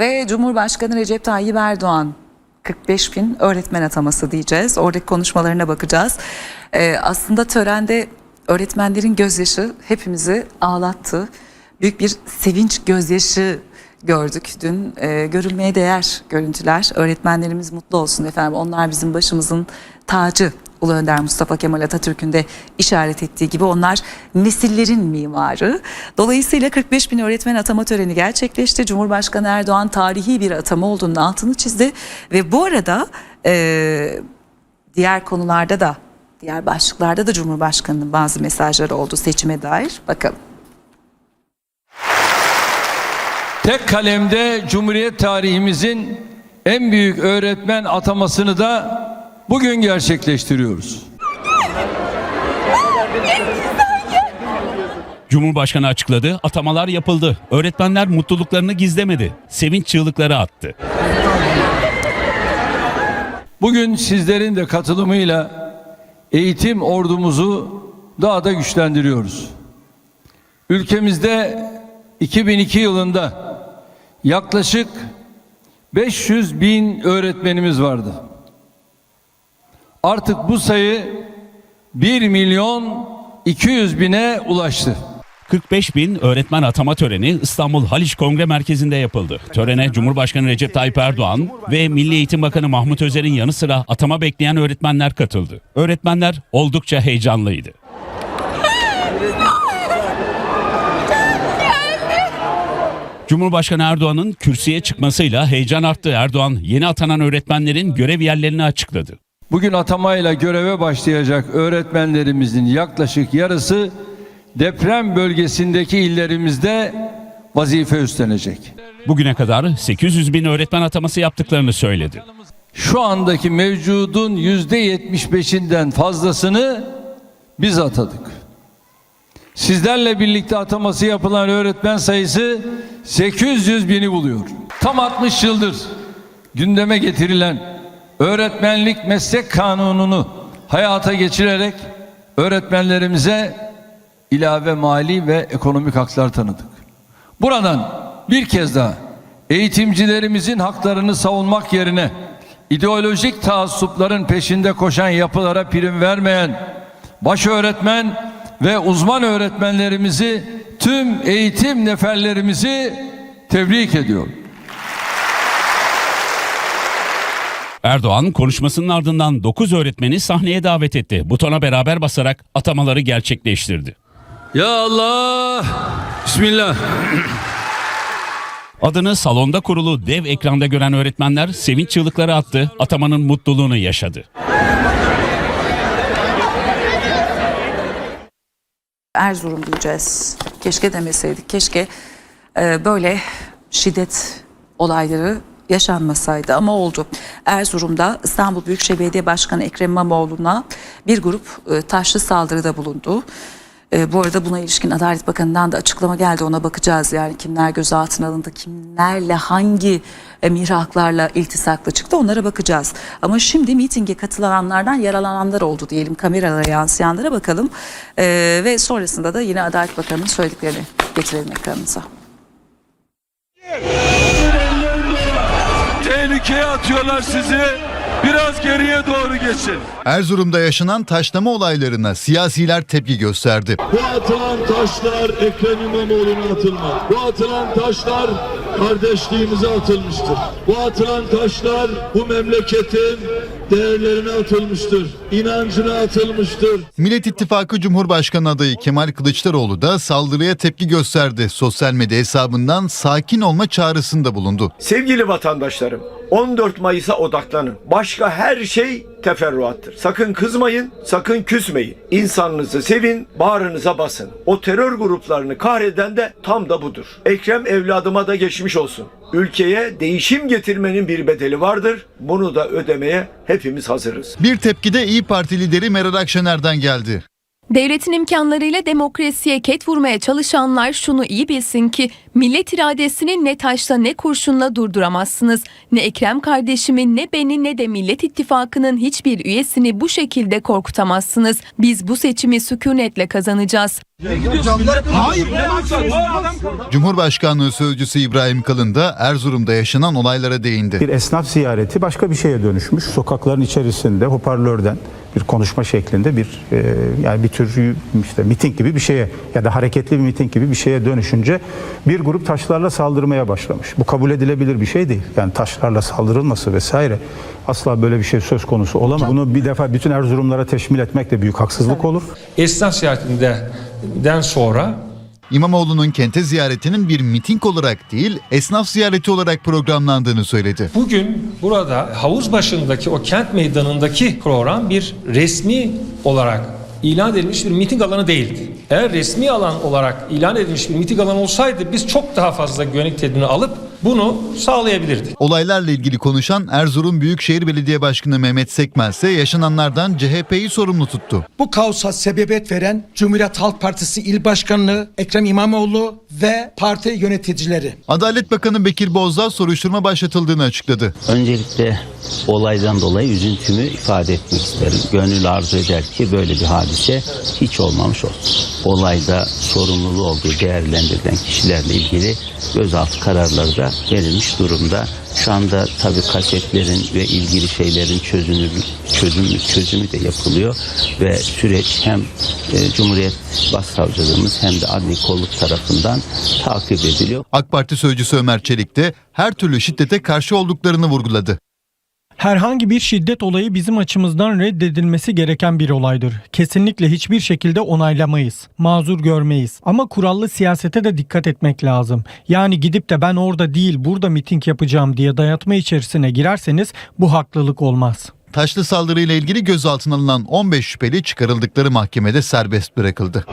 Ve Cumhurbaşkanı Recep Tayyip Erdoğan 45 bin öğretmen ataması diyeceğiz. Oradaki konuşmalarına bakacağız. Ee, aslında törende öğretmenlerin gözyaşı hepimizi ağlattı. Büyük bir sevinç gözyaşı gördük dün. Ee, görülmeye değer görüntüler. Öğretmenlerimiz mutlu olsun efendim. Onlar bizim başımızın tacı. Ulu Önder Mustafa Kemal Atatürk'ün de işaret ettiği gibi onlar nesillerin mimarı. Dolayısıyla 45 bin öğretmen atama töreni gerçekleşti. Cumhurbaşkanı Erdoğan tarihi bir atama olduğunun altını çizdi. Ve bu arada e, diğer konularda da diğer başlıklarda da Cumhurbaşkanı'nın bazı mesajları oldu seçime dair. Bakalım. Tek kalemde Cumhuriyet tarihimizin en büyük öğretmen atamasını da bugün gerçekleştiriyoruz. Cumhurbaşkanı açıkladı, atamalar yapıldı. Öğretmenler mutluluklarını gizlemedi. Sevinç çığlıkları attı. Bugün sizlerin de katılımıyla eğitim ordumuzu daha da güçlendiriyoruz. Ülkemizde 2002 yılında yaklaşık 500 bin öğretmenimiz vardı. Artık bu sayı 1 milyon 200 bine ulaştı. 45 bin öğretmen atama töreni İstanbul Haliç Kongre Merkezi'nde yapıldı. Törene Cumhurbaşkanı Recep Tayyip Erdoğan ve Milli Eğitim Bakanı Mahmut Özer'in yanı sıra atama bekleyen öğretmenler katıldı. Öğretmenler oldukça heyecanlıydı. Cumhurbaşkanı Erdoğan'ın kürsüye çıkmasıyla heyecan arttı. Erdoğan yeni atanan öğretmenlerin görev yerlerini açıkladı. Bugün atamayla göreve başlayacak öğretmenlerimizin yaklaşık yarısı deprem bölgesindeki illerimizde vazife üstlenecek. Bugüne kadar 800 bin öğretmen ataması yaptıklarını söyledi. Şu andaki mevcudun yüzde yetmiş beşinden fazlasını biz atadık. Sizlerle birlikte ataması yapılan öğretmen sayısı 800 bini buluyor. Tam 60 yıldır gündeme getirilen öğretmenlik meslek kanununu hayata geçirerek öğretmenlerimize ilave mali ve ekonomik haklar tanıdık. Buradan bir kez daha eğitimcilerimizin haklarını savunmak yerine ideolojik taassupların peşinde koşan yapılara prim vermeyen baş öğretmen ve uzman öğretmenlerimizi tüm eğitim neferlerimizi tebrik ediyorum. Erdoğan konuşmasının ardından 9 öğretmeni sahneye davet etti. Butona beraber basarak atamaları gerçekleştirdi. Ya Allah! Bismillah. Adını salonda kurulu dev ekranda gören öğretmenler sevinç çığlıkları attı, atamanın mutluluğunu yaşadı. Erzurum diyeceğiz. Keşke demeseydik. Keşke e, böyle şiddet olayları yaşanmasaydı ama oldu. Erzurum'da İstanbul Büyükşehir Belediye Başkanı Ekrem İmamoğlu'na bir grup e, taşlı saldırıda bulundu. E, bu arada buna ilişkin Adalet Bakanı'ndan da açıklama geldi ona bakacağız. Yani kimler gözaltına alındı, kimlerle hangi e, mihraklarla iltisaklı çıktı onlara bakacağız. Ama şimdi mitinge katılanlardan yaralananlar oldu diyelim kameralara yansıyanlara bakalım. E, ve sonrasında da yine Adalet Bakanı'nın söylediklerini getirelim ekranımıza. Tehlikeye atıyorlar sizi. Biraz geriye doğru geçin. Erzurum'da yaşanan taşlama olaylarına siyasiler tepki gösterdi. Bu atılan taşlar Ekrem İmamoğlu'na atılmaz. Bu atılan taşlar kardeşliğimize atılmıştır. Bu atılan taşlar bu memleketin değerlerine atılmıştır. İnancına atılmıştır. Millet İttifakı Cumhurbaşkanı adayı Kemal Kılıçdaroğlu da saldırıya tepki gösterdi. Sosyal medya hesabından sakin olma çağrısında bulundu. Sevgili vatandaşlarım, 14 Mayıs'a odaklanın. Başka her şey teferruattır. Sakın kızmayın, sakın küsmeyin. İnsanınızı sevin, bağrınıza basın. O terör gruplarını kahreden de tam da budur. Ekrem evladıma da geçmiş olsun. Ülkeye değişim getirmenin bir bedeli vardır. Bunu da ödemeye hepimiz hazırız. Bir tepki de İyi Parti lideri Meral Akşener'den geldi. Devletin imkanlarıyla demokrasiye ket vurmaya çalışanlar şunu iyi bilsin ki millet iradesini ne taşla ne kurşunla durduramazsınız. Ne Ekrem kardeşimin ne beni ne de Millet İttifakı'nın hiçbir üyesini bu şekilde korkutamazsınız. Biz bu seçimi sükunetle kazanacağız. Cumhurbaşkanlığı Sözcüsü İbrahim Kalın da Erzurum'da yaşanan olaylara değindi. Bir esnaf ziyareti başka bir şeye dönüşmüş. Sokakların içerisinde hoparlörden bir konuşma şeklinde bir e, yani bir tür işte miting gibi bir şeye ya da hareketli bir miting gibi bir şeye dönüşünce bir grup taşlarla saldırmaya başlamış. Bu kabul edilebilir bir şey değil. Yani taşlarla saldırılması vesaire asla böyle bir şey söz konusu olamaz. Bunu bir defa bütün Erzurumlara teşmil etmek de büyük haksızlık olur. esnaf ziyaretinden sonra İmamoğlu'nun kente ziyaretinin bir miting olarak değil, esnaf ziyareti olarak programlandığını söyledi. bugün burada havuz başındaki o kent meydanındaki program bir resmi olarak ilan edilmiş bir miting alanı değildi. Eğer resmi alan olarak ilan edilmiş bir miting alanı olsaydı biz çok daha fazla güvenlik tedbirini alıp bunu sağlayabilirdik. Olaylarla ilgili konuşan Erzurum Büyükşehir Belediye Başkanı Mehmet Sekmez ise yaşananlardan CHP'yi sorumlu tuttu. Bu kaosa sebebiyet veren Cumhuriyet Halk Partisi İl Başkanlığı Ekrem İmamoğlu ve parti yöneticileri. Adalet Bakanı Bekir Bozdağ soruşturma başlatıldığını açıkladı. Öncelikle olaydan dolayı üzüntümü ifade etmek isterim. Gönül arzu eder ki böyle bir hadise hiç olmamış olsun. Olayda sorumluluğu olduğu değerlendirilen kişilerle ilgili gözaltı kararları da verilmiş durumda. Şu anda tabii kasetlerin ve ilgili şeylerin çözümü, çözümü, çözümü de yapılıyor ve süreç hem e, Cumhuriyet Başsavcılığımız hem de adli kolluk tarafından takip ediliyor. AK Parti sözcüsü Ömer Çelik de her türlü şiddete karşı olduklarını vurguladı. Herhangi bir şiddet olayı bizim açımızdan reddedilmesi gereken bir olaydır. Kesinlikle hiçbir şekilde onaylamayız. Mazur görmeyiz. Ama kurallı siyasete de dikkat etmek lazım. Yani gidip de ben orada değil burada miting yapacağım diye dayatma içerisine girerseniz bu haklılık olmaz. Taşlı saldırıyla ilgili gözaltına alınan 15 şüpheli çıkarıldıkları mahkemede serbest bırakıldı.